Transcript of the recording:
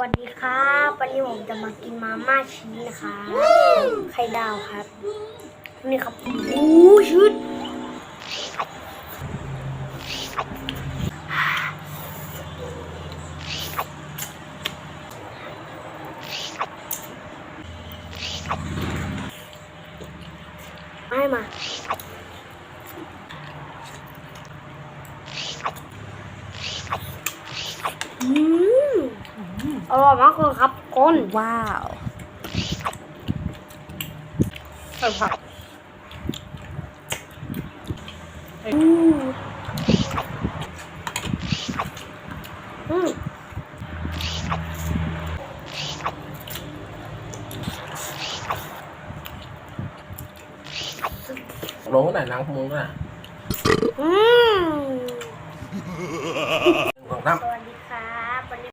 วัสดีครับวันนี้ผมจะมากินมาม่าชีสนะคะไข่ดาวครับ นี่ครับโอ้ชุดให้มาอืม อร่อยมากเลยครับก้นว้าวใส่ผักอืมอืมลงไหนล้างมือน่ะอืม